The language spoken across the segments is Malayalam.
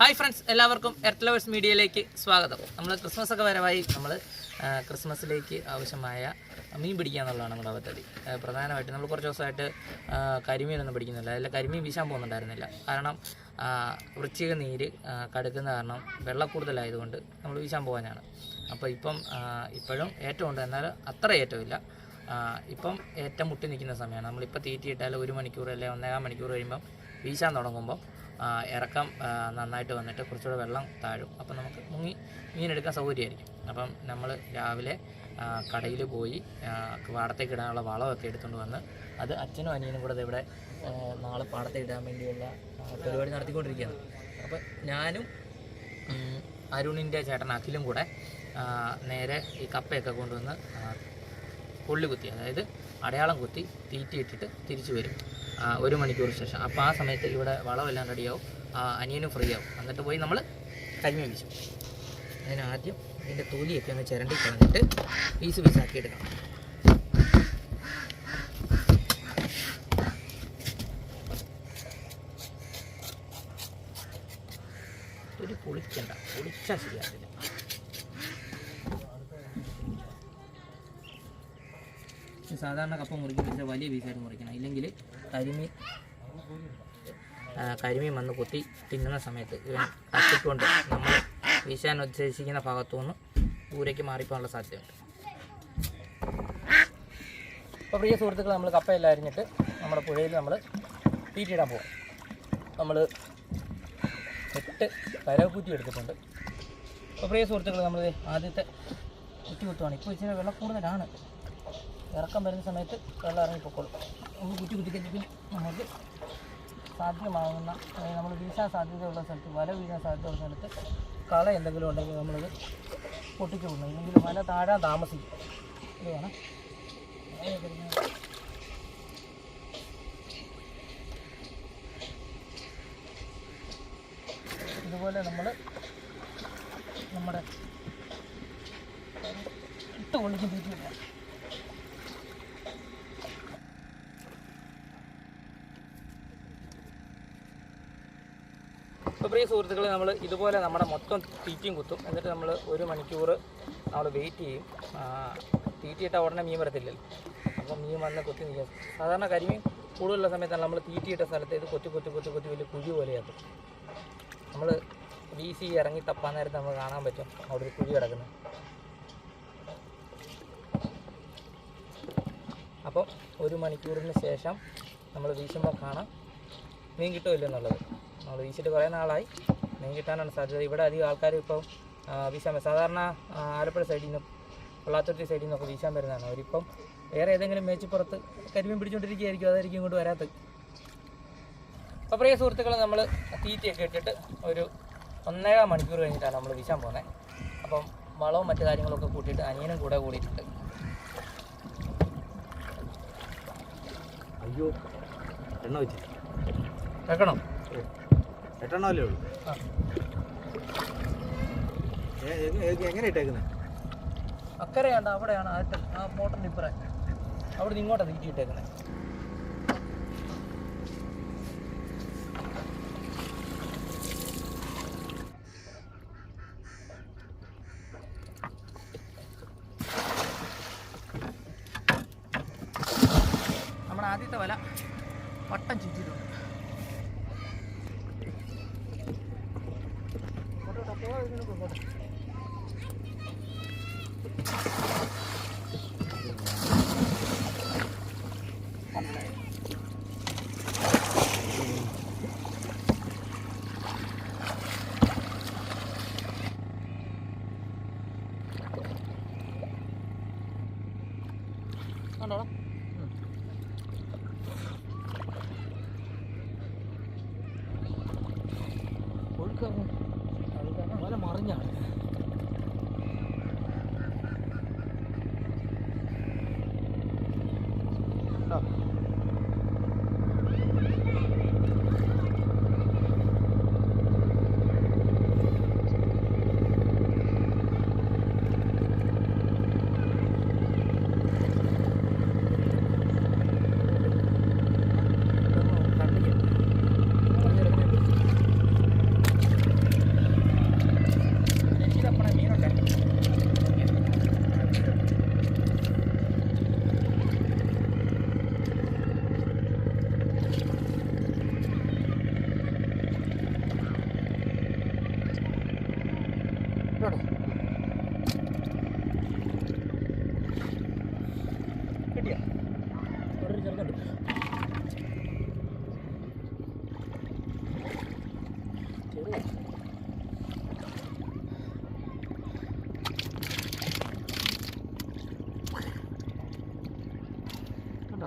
ഹായ് ഫ്രണ്ട്സ് എല്ലാവർക്കും എർത്ത് ലവേഴ്സ് മീഡിയയിലേക്ക് സ്വാഗതം. നമ്മൾ ക്രിസ്മസ് ഒക്കെ വരവായി. നമ്മൾ ക്രിസ്മസിലേക്ക് ആവശ്യമായ മീൻ പിടിക്കുക എന്നുള്ളതാണ് നമ്മുടെ പദ്ധതി. പ്രധാനമായിട്ട് നമ്മൾ കുറച്ച് ദിവസമായിട്ട് കരിമീനൊന്നും പിടിക്കുന്നില്ല. അതിൽ കരിമീൻ വീശാൻ പോകുന്നുണ്ടായിരുന്നില്ല. കാരണം വൃശ്ചിക നീര് കടുക്കുന്ന കാരണം വെള്ളം കൂടുതലായതുകൊണ്ട് നമ്മൾ വീശാൻ പോകാനാണ്. അപ്പോൾ ഇപ്പം ഇപ്പോഴും ഏറ്റവും ഉണ്ട്. എന്നാൽ അത്ര ഏറ്റവും ഇപ്പം ഏറ്റവും മുട്ടി നിൽക്കുന്ന സമയമാണ്. നമ്മളിപ്പോൾ തീറ്റിയിട്ടാൽ ഒരു മണിക്കൂർ അല്ലെങ്കിൽ ഒന്നേകാൽ മണിക്കൂർ കഴിയുമ്പം വീശാൻ തുടങ്ങുമ്പോൾ ആ, ഇറക്കം നന്നായിട്ട് വന്നിട്ട് കുറച്ചുകൂടെ വെള്ളം താഴും. അപ്പം നമുക്ക് മുങ്ങി മീനെടുക്കാൻ സൗകര്യമായിരിക്കും. അപ്പം നമ്മൾ രാവിലെ കടയിൽ പോയി പാടത്തേക്ക് ഇടാനുള്ള വളമൊക്കെ എടുത്തുകൊണ്ട് വന്ന് അത് അച്ഛനും അനിയനും കൂടെ ഇവിടെ നാളെ പാടത്തേക്ക് ഇടാൻ വേണ്ടിയുള്ള പരിപാടി നടത്തിക്കൊണ്ടിരിക്കുകയാണ്. അപ്പം ഞാനും അരുണിന്റെ ചേട്ടൻ അഖിലും കൂടെ നേരെ ഈ കപ്പയൊക്കെ കൊണ്ടുവന്ന് ആ, കൊള്ളി കുത്തി അതായത് അടയാളം കുത്തി തീറ്റിയിട്ടിട്ട് തിരിച്ചു വരും. ഒരു മണിക്കൂർ ശേഷം. അപ്പോൾ ആ സമയത്ത് ഇവിടെ വളമെല്ലാം റെഡിയാവും. അനിയനും ഫ്രീ ആവും. എന്നിട്ട് പോയി നമ്മൾ കരിമീൻ വീശും അതിന് ആദ്യം ഇതിന്റെ തൊലിയൊക്കെ ഒന്ന് ചിരണ്ടി കളഞ്ഞിട്ട് പീസ് പീസാക്കി എടുക്കണം. ഒരു പൊളിക്കണ്ട. പൊളിച്ചാൽ ശരിയാകില്ല ഈ സാധാരണ കപ്പ മുറിക്കുന്ന വെച്ചാൽ വലിയ പീസായിട്ട് മുറിക്കണം. ഇല്ലെങ്കിൽ കരിമീൻ കരിമീൻ വന്ന് കുത്തി തിന്നുന്ന സമയത്ത് ഇവൻ കത്തിക്കൊണ്ട് നമ്മൾ വീശാൻ ഉദ്ദേശിക്കുന്ന ഭാഗത്തുനിന്ന് ദൂരേക്ക് മാറിപ്പോകാനുള്ള സാധ്യതയുണ്ട്. അപ്പോൾ പ്രിയ സുഹൃത്തുക്കൾ നമ്മൾ കപ്പയെല്ലാം അരിഞ്ഞിട്ട് നമ്മുടെ പുഴയിൽ നമ്മൾ തീറ്റിയിടാൻ പോകും നമ്മൾ എട്ട് കരകുറ്റി എടുത്തിട്ടുണ്ട്. അപ്പോൾ പ്രിയ സുഹൃത്തുക്കൾ നമ്മൾ ആദ്യത്തെ കുറ്റി കുത്തുവാണ് ഇപ്പോൾ ഇച്ചിരി വെള്ളം കൂടുതലാണ്. ഇറക്കം വരുന്ന സമയത്ത് വെള്ളം ഇറങ്ങിപ്പോക്കോളും. നമുക്ക് കുറ്റി കുറ്റി കഴിഞ്ഞ് നമുക്ക് സാധ്യമാകുന്ന നമ്മൾ വീശാൻ സാധ്യതയുള്ള സ്ഥലത്ത് വല വീഴാൻ സാധ്യതയുള്ള സ്ഥലത്ത് കള എന്തെങ്കിലും ഉണ്ടെങ്കിൽ നമ്മളത് പൊട്ടിച്ചു കൊടുക്കണം ഇല്ലെങ്കിൽ വല താഴാൻ താമസിക്കും. ഇത് വേണം ഇതുപോലെ നമ്മൾ നമ്മുടെ ഇട്ട് കൊള്ളിച്ച് തീറ്റില്ല അപ്പോൾ പ്രിയ സുഹൃത്തുക്കളെ നമ്മൾ ഇതുപോലെ നമ്മുടെ മൊത്തം തീറ്റയും കുത്തും. എന്നിട്ട് നമ്മൾ ഒരു മണിക്കൂർ നമ്മൾ വെയിറ്റ് ചെയ്യും. തീറ്റയിട്ട ഉടനെ മീൻ വരത്തില്ലല്ലോ. അപ്പോൾ മീൻ വന്ന് കൊത്തി നിൽക്കും. സാധാരണ കരിമീൻ കൂടുതലുള്ള സമയത്താണ് നമ്മൾ തീറ്റിയിട്ട സ്ഥലത്ത് ഇത് കൊത്തി കൊത്തി കൊത്തി കൊത്തി വലിയ കുഴി പോലെയാക്കും നമ്മൾ വീശി ഇറങ്ങി തപ്പാൻ നേരത്ത് നമുക്ക് കാണാൻ പറ്റും അവിടെ ഒരു കുഴി കിടക്കുന്നത്. അപ്പോൾ ഒരു മണിക്കൂറിന് ശേഷം നമ്മൾ വീശുമ്പോൾ കാണാം മീൻ കിട്ടുമല്ലോ എന്നുള്ളത്. നമ്മൾ വീശിട്ട് കുറേ നാളായി. മീൻ കിട്ടാനാണ് സാധ്യത. ഇവിടെ അധികം ആൾക്കാർ ഇപ്പോൾ വീശാൻ വരും. സാധാരണ ആലപ്പുഴ സൈഡിൽ നിന്നും പൊള്ളാത്തുരുത്തി സൈഡിൽ നിന്നൊക്കെ വീശാൻ വരുന്നതാണ്. അവരിപ്പം വേറെ ഏതെങ്കിലും മേച്ചിപ്പുറത്ത് കരിമീൻ പിടിച്ചുകൊണ്ടിരിക്കുകയായിരിക്കും അതായിരിക്കും ഇങ്ങോട്ട് വരാത്തത്. അപ്പോൾ പ്രിയ സുഹൃത്തുക്കളെ നമ്മൾ തീറ്റയൊക്കെ ഇട്ടിട്ട് ഒരു ഒന്നേകാൽ മണിക്കൂർ കഴിഞ്ഞിട്ടാണ് നമ്മൾ വീശാൻ പോകുന്നത് അപ്പം വളവും മറ്റു കാര്യങ്ങളൊക്കെ കൂട്ടിയിട്ട് അനിയനും കൂടെ കൂടിയിട്ടുണ്ട്. അയ്യോ എണ്ണ വെച്ചിട്ട് വെക്കണം? എട്ടെണ്ണ അല്ലേ ഉള്ളൂ എങ്ങനെ ഇട്ടേക്കുന്നത് അക്കരെയാണ്ട് അവിടെയാണ് ആ മോട്ടറിന് ഇപ്പറേ. അവിടെ നിന്ന് ഇങ്ങോട്ടാണ് തീറ്റി ഇട്ടേക്കുന്നത് നമ്മുടെ ആദ്യത്തെ വല വട്ടം ചുറ്റിയിട്ടുണ്ട് ഇങ്ങോട്ട് വിട്ടോ, പോകാതെ ഇതിനൊക്കെ ഇങ്ങോട്ട്. കണ്ടോടാ ഒഴുക്കറിഞ്ഞു അത് കാരണം വല മറിഞ്ഞാണ് കണ്ടോ?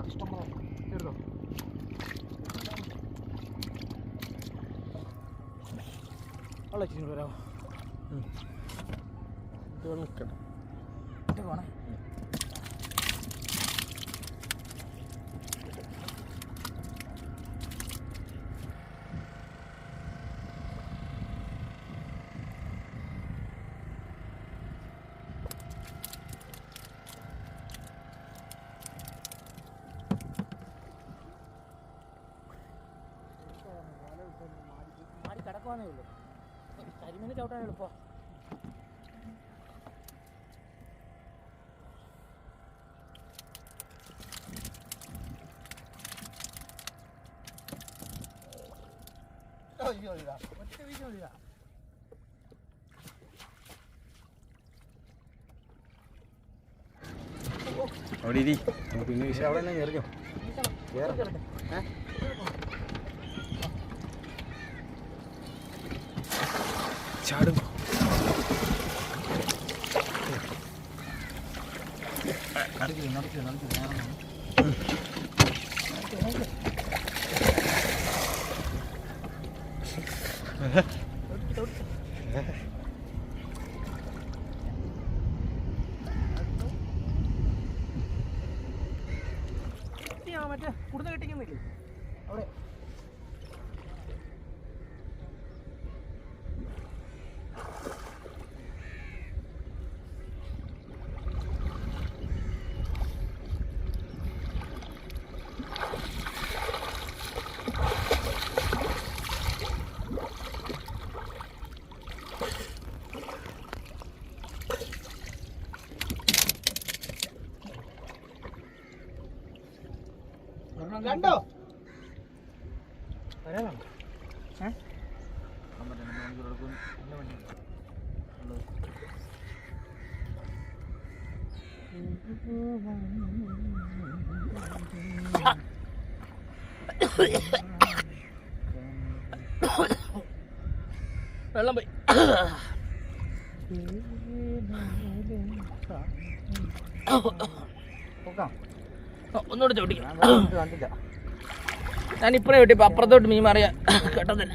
കേട്ടോ ഇഷ്ടംപോലെ കേട്ടോ വെള്ളം വെച്ചിട്ട് ഇത് വെള്ളം നിൽക്കട്ടെ കിടക്കുവാന്നേ ഉള്ളൂ. കരിമീന് ചവിട്ടാൻ എളുപ്പമാണ് ഒറ്റ വീശ്. അവിടെ ഇരി. നമുക്ക് പിന്നെ പക്ഷേ അവിടെ തന്നെ വീശണം. ഏ? ചാടും നടക്കില്ല നടക്കില്ല നടക്കില്ല മറ്റേ കുടുന്ന കെട്ടിക്കുന്നില്ലേ? അവിടെ. ഏ വെള്ളം പോയി നോക്കാം ഒന്നുകൂടെ ഞാൻ കണ്ടില്ല. ഞാൻ ഇപ്പഴേ ചോട്ടിപ്പോ അപ്പുറത്തോട്ട് മീൻ മാറിയ കേട്ടതില്ല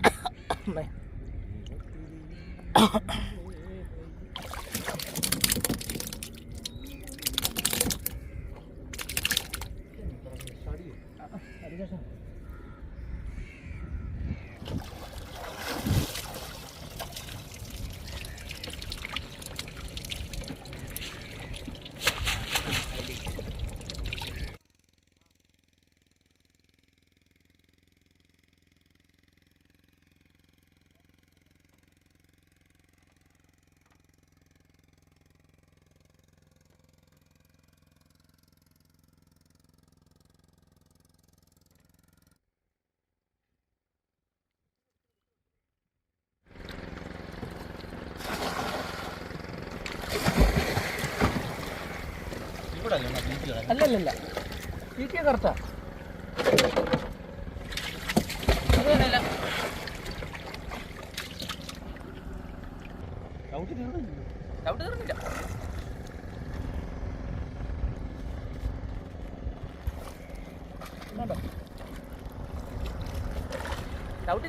അല്ലല്ലല്ല. വീട്ടിൽ കറുത്ത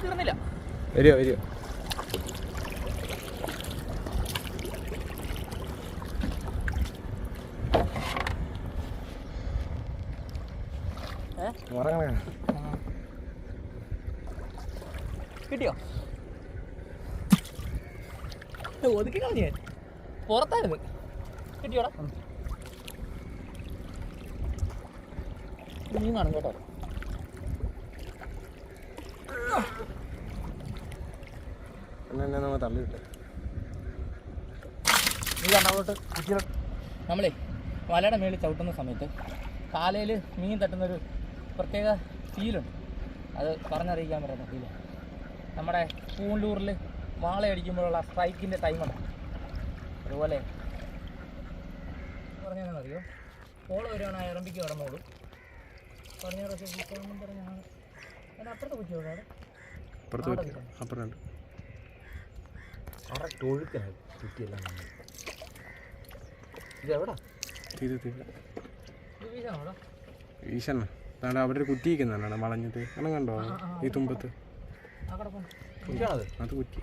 തീർന്നില്ല. വരുമോ ഏ ഉറങ്ങണ കിട്ടിയോ ഒതുക്കി കളഞ്ഞു ഞാൻ പുറത്തായിരുന്നു. കിട്ടിയോടാ? മീൻ കാണും കേട്ടോ. നമ്മളെ വലയുടെ മേളിൽ ചവിട്ടുന്ന സമയത്ത് കാലയിൽ മീൻ തട്ടുന്നൊരു പ്രത്യേക ഫീലുണ്ട് അത് പറഞ്ഞറിയിക്കാൻ പറ്റുന്ന ഫീൽ നമ്മുടെ പൂണ്ടൂറിൽ വാളയടിക്കുമ്പോഴുള്ള സ്ട്രൈക്കിന്റെ ടൈമാണ് അതുപോലെ പറഞ്ഞാൽ അറിയോ പോള വരുവാണ് ഇറമ്പിക്ക് കിടന്നോളൂ പറഞ്ഞ പറഞ്ഞാണ് അതിന് അപ്പുറത്ത് അവിടെ? ഒരു കുറ്റിയിരിക്കുന്നതാണ് വളഞ്ഞിട്ട് അങ്ങനെ കണ്ടോ? ഈ തുമ്പത്ത്. ആ അത് കുറ്റി.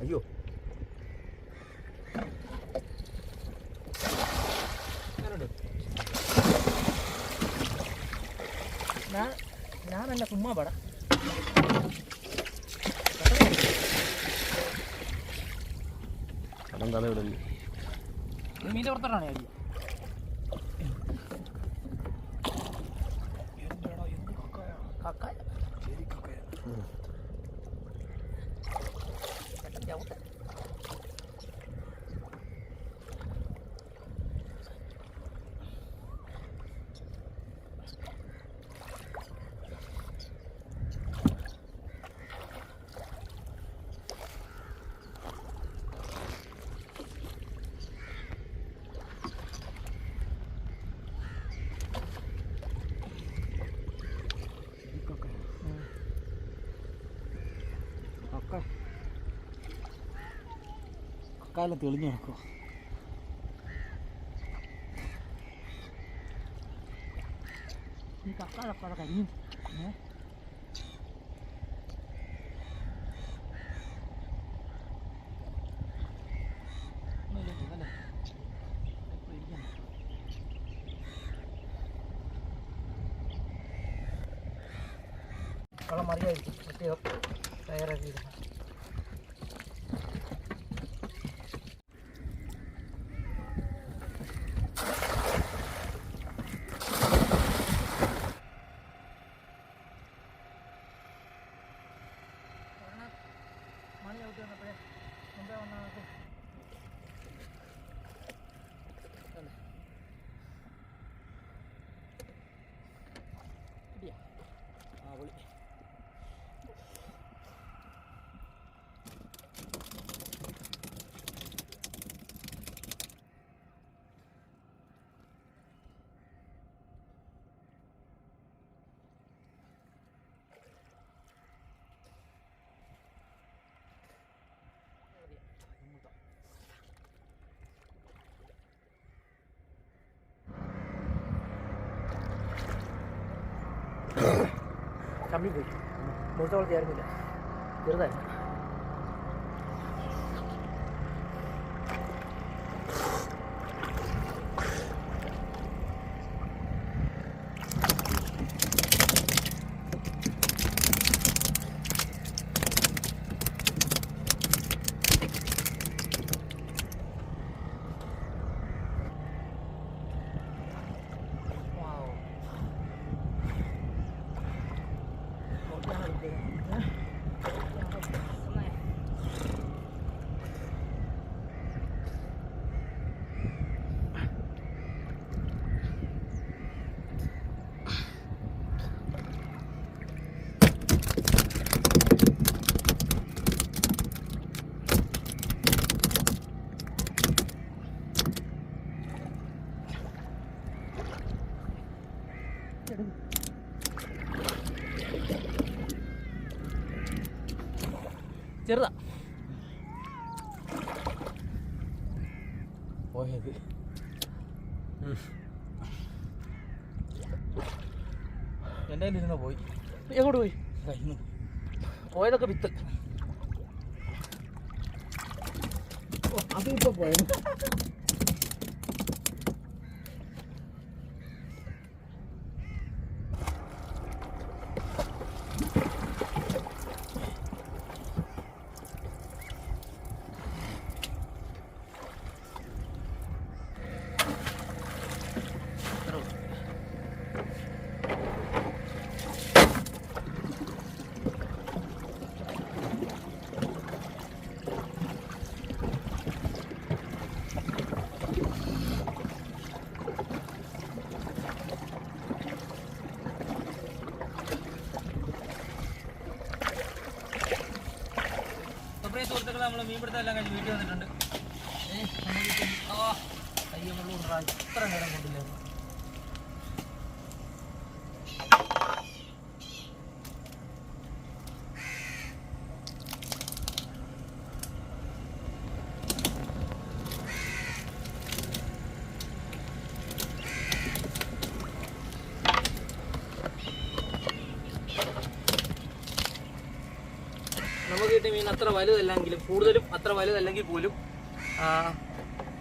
അയ്യോ. ഞാൻ ഞാനല്ല ചുമ്മാ പടാം. കടം തല വിടല്ലേ മീന്റെ പുറത്തോട്ടാണ് അടി കക്കാലം തെളിഞ്ഞു നോക്കുക ഈ കക്കാലൊക്കെ അവിടെ കരിഞ്ഞു. വളം മറിയായിരിക്കും. പ്രത്യേകം തയ്യാറാക്കിയിരുന്നു മണി ഔട്ട് വന്നപ്പോഴേ എന്താ വന്ന നമുക്ക് കിട്ടിയാ ആ கம்மி போயிடுச்சு முடிச்சவங்களுக்கு யாருமே இல்லை இருந்தா Grabe. ചെറുതാ. പോയത്. എന്റെ കയ്യിലിരുന്ന് പോയി. എങ്ങോട്ട് പോയി? കയ്യിൽ പോയതൊക്കെ വിത്ത്. അതിപ്പോ പോയത്. പ്രിയ സുഹൃത്തുക്കളെ നമ്മൾ മീൻപിടുത്തം എല്ലാം കഴിഞ്ഞ് വീട്ടിൽ വന്നിട്ടുണ്ട്. ഏഹ് അയ്യോ വെള്ളം ഇത്ര നേരം കൊണ്ടില്ലായിരുന്നു കിട്ടിയ മീൻ അത്ര വലുതല്ലെങ്കിലും കൂടുതലും അത്ര വലുതല്ലെങ്കിൽ പോലും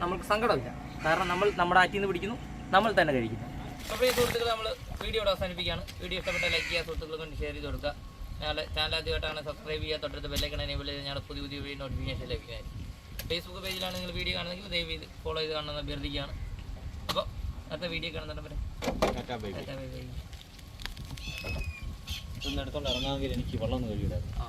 നമുക്ക് സങ്കടമില്ല. കാരണം നമ്മൾ നമ്മുടെ ആറ്റിൽ നിന്ന് പിടിക്കുന്നു നമ്മൾ തന്നെ കഴിക്കുന്നു. അപ്പോൾ ഈ സുഹൃത്തുക്കൾ നമ്മൾ വീഡിയോ അവസാനിപ്പിക്കുകയാണ്. വീഡിയോ ഇഷ്ടപ്പെട്ട ലൈക്ക് ചെയ്യുക സുഹൃത്തുക്കൾ കൊണ്ട് ഷെയർ ചെയ്ത് കൊടുക്കുക. ഞങ്ങളുടെ ചാനൽ ആദ്യമായിട്ടാണ് സബ്സ്ക്രൈബ് ചെയ്യുക. തൊട്ടടുത്ത് ബെല്ലൈക്കണ എനേബിൾ ചെയ്ത് ഞങ്ങളുടെ പുതിയ പുതിയ വീഡിയോ നോട്ടിഫിക്കേഷൻ ലഭിക്കുന്നതായിരിക്കും. ഫേസ്ബുക്ക് പേജിലാണ് നിങ്ങൾ വീഡിയോ കാണുന്നതെങ്കിൽ ദയവ് ചെയ്ത് ഫോളോ ചെയ്ത് കാണുന്ന അഭ്യർത്ഥിക്കുകയാണ്. അപ്പോൾ അടുത്ത വീഡിയോ കാണുന്നുണ്ട് ടാറ്റാ ബൈ ബൈ. ഇതൊന്നും എടുത്തോണ്ട് ഇറങ്ങാമെങ്കിൽ എനിക്ക് വെള്ളം ഒന്ന് കഴിയില്ലായിരുന്നു ആ.